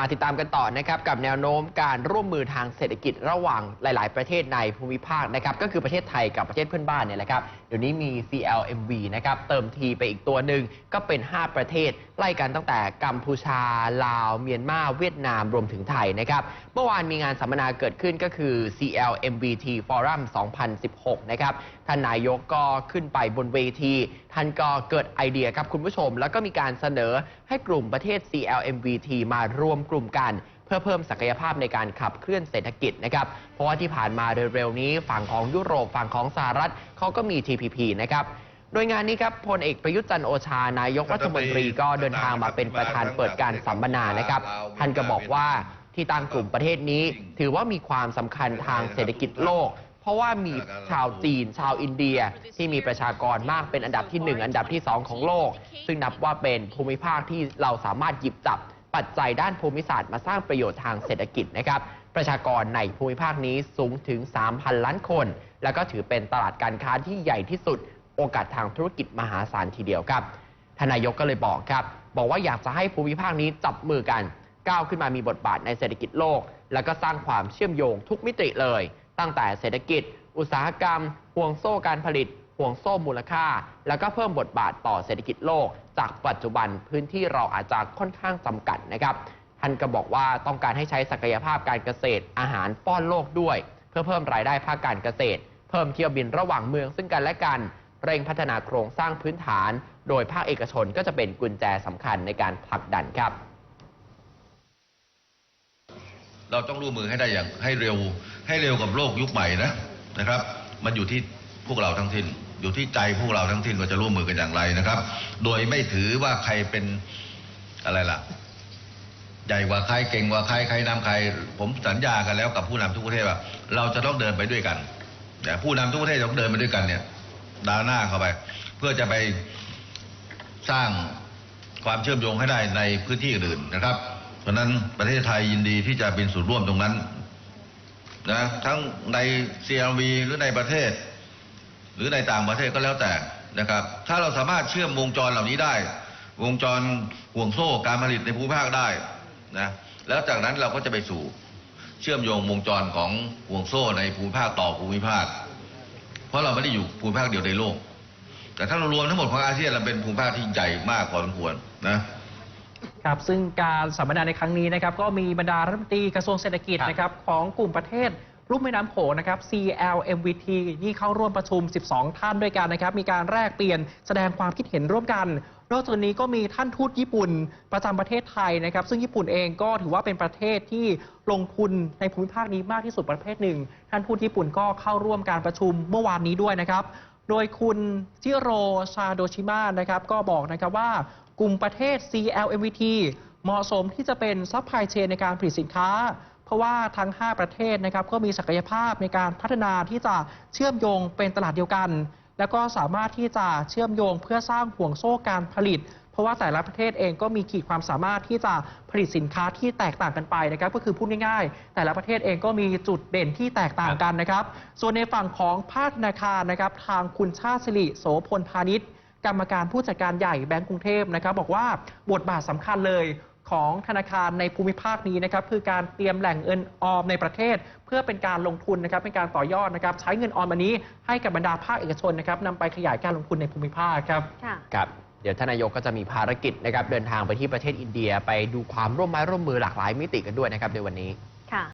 มาติดตามกันต่อนะครับกับแนวโน้มการร่วมมือทางเศรษฐกิจระหว่างหลาย ๆ ประเทศในภูมิภาคนะครับก็คือประเทศไทยกับประเทศเพื่อนบ้านเนี่ยแหละครับเดี๋ยวนี้มี CLMV นะครับเติมทีไปอีกตัวหนึ่งก็เป็น 5 ประเทศไล่กันตั้งแต่กัมพูชา ลาว เมียนมาเวียดนามรวมถึงไทยนะครับเมื่อวานมีงานสัมมนาเกิดขึ้นก็คือ CLMVT Forum 2016 นะครับท่านนายกก็ขึ้นไปบนเวทีท่านก็เกิดไอเดียครับคุณผู้ชม แล้วก็มีการเสนอให้กลุ่มประเทศ CLMVT มารวมกลุ่มกัน เพื่อเพิ่มศักยภาพในการขับเคลื่อนเศรษฐกิจนะครับ เพราะว่าที่ผ่านมาเร็วๆนี้ฝั่งของยุโรปฝั่งของสหรัฐเขาก็มี TPP นะครับโดยงานนี้ครับพลเอกประยุทธ์จันทร์โอชานายกรัฐมนตรีก็เดินทางมาเป็นประธานเปิดการสัมมนานะครับท่านก็บอกว่าที่ตั้งกลุ่มประเทศนี้ ถือว่ามีความสำคัญทางเศรษฐกิจโลก เพราะว่ามีชาวจีน ชาวอินเดียที่มีประชากรมากเป็นอันดับที่ 1 อันดับที่ 2 ของโลก ซึ่งนับว่าเป็นภูมิภาคที่เราสามารถหยิบจับปัจจัยด้านภูมิศาสตร์มาสร้างประโยชน์ทางเศรษฐกิจนะครับประชากรในภูมิภาคนี้สูงถึง 3,000 ล้านคน แล้วก็ถือเป็นตลาดการค้าที่ใหญ่ที่สุด โอกาสทางธุรกิจมหาศาลทีเดียวครับทานนายกก็เลยบอกครับบอกว่าอยากจะให้ภูมิภาคนี้จับมือกัน ก้าวขึ้นมามีบทบาทในเศรษฐกิจโลก แล้วก็สร้างความเชื่อมโยงทุกมิติเลย ตั้งแต่เศรษฐกิจ อุตสาหกรรม ห่วงโซ่การผลิต ห่วงโซ่มูลค่า แล้วก็เพิ่มบทบาทต่อเศรษฐกิจโลก จากปัจจุบันพื้นที่เราอาจจะค่อนข้างจำกัดนะครับท่านก็บอกว่าต้องการให้ใช้ศักยภาพการเกษตร อาหารป้อนโลกด้วย เพื่อเพิ่มรายได้ภาคการเกษตร เพิ่มเที่ยวบินระหว่างเมืองซึ่งกันและกัน เร่งพัฒนาโครงสร้างพื้นฐาน โดยภาคเอกชนก็จะเป็นกุญแจสำคัญในการผลักดันครับ เราต้องร่วมมือให้ได้อย่างให้เร็ว ให้เร็วกับโลกยุคใหม่นะนะครับ มันอยู่ที่พวกเราทั้งสิ้นอยู่ที่ใจพวกเราทั้งสิ้นว่าจะร่วมมือกันอย่างไรนะครับ โดยไม่ถือว่าใครเป็นอะไรล่ะใหญ่กว่าใครเก่งกว่าใครใครนำใคร ผมสัญญากันแล้วกับผู้นำทุกประเทศว่า เราจะต้องเดินไปด้วยกันแต่ผู้นำทุกประเทศต้องเดินไปด้วยกันเนี่ยดาวหน้าเข้าไป เพื่อจะไปสร้างความเชื่อมโยงให้ได้ในพื้นที่อื่นนะครับ เพราะฉะนั้นประเทศไทยยินดีที่จะเป็นส่วนร่วมตรงนั้น นะทั้งใน CLV หรือในประเทศ หรือในต่างประเทศก็แล้วแต่นะครับ ถ้าเราสามารถเชื่อมวงจรเหล่านี้ได้ วงจรห่วงโซ่การผลิตในภูมิภาคได้นะแล้วจากนั้นเราก็จะไปสู่เชื่อมโยงวงจรของห่วงโซ่ในภูมิภาคต่อภูมิภาค เพราะเราไม่ได้อยู่ภูมิภาคเดียวในโลก แต่ถ้าเรารวมทั้งหมดของอาเซียนเราเป็นภูมิภาคที่ใหญ่มากพอสมควรนะ ครับซึ่งการสัมมนาในครั้งนี้นะครับก็มีบรรดารัฐมนตรีกระทรวงเศรษฐกิจครับนะครับของกลุ่มประเทศรุ่มแม่น้ำโขงนะครับ CLMVT นี่เข้าร่วมประชุม 12 ท่านด้วยกันนะครับ มีการแลกเปลี่ยนแสดงความคิดเห็นร่วมกัน นอกจากนี้ก็มีท่านทูตญี่ปุ่นประจำประเทศไทยนะครับ ซึ่งญี่ปุ่นเองก็ถือว่าเป็นประเทศที่ลงทุนในภูมิภาคนี้มากที่สุดประเทศหนึ่ง ท่านทูตญี่ปุ่นก็เข้าร่วมการประชุมเมื่อวานนี้ด้วยนะครับ โดยคุณจิโรชาโดชิมะนะครับ ก็บอกนะครับว่า กลุ่มประเทศ CLMVT เหมาะสมที่จะเป็นซัพพลายเชนในการผลิตสินค้า เพราะว่าทั้ง 5 ประเทศนะครับก็มีศักยภาพในการพัฒนาที่จะเชื่อมโยงเป็นตลาดเดียวกัน แล้วก็สามารถที่จะเชื่อมโยงเพื่อสร้างห่วงโซ่การผลิต เพราะว่าแต่ละประเทศเองก็มีขีดความสามารถที่จะผลิตสินค้าที่แตกต่างกันไปนะครับก็คือพูดง่ายๆ แต่ละประเทศเองก็มีจุดเด่นที่แตกต่างกันนะครับ ส่วนในฝั่งของภาคธนาคารนะครับทางคุณชาติสิริโสพลพาณิชย์ กรรมการผู้จัดการใหญ่แบงก์กรุงเทพนะครับบอกว่าบทบาทสำคัญเลยของธนาคารในภูมิภาคนี้นะครับคือการเตรียมแหล่งเงินออมในประเทศ เพื่อเป็นการลงทุนนะครับเป็นการต่อยอดนะครับใช้เงินออมอันนี้ให้กับบรรดาภาคเอกชนนะครับนำไปขยายการลงทุนในภูมิภาคครับค่ะครับเดี๋ยวท่านนายกก็จะมีภารกิจนะครับเดินทางไปที่ประเทศอินเดีย ไปดูความร่วมไม้ร่วมมือหลากหลายมิติกันด้วยนะครับในวันนี้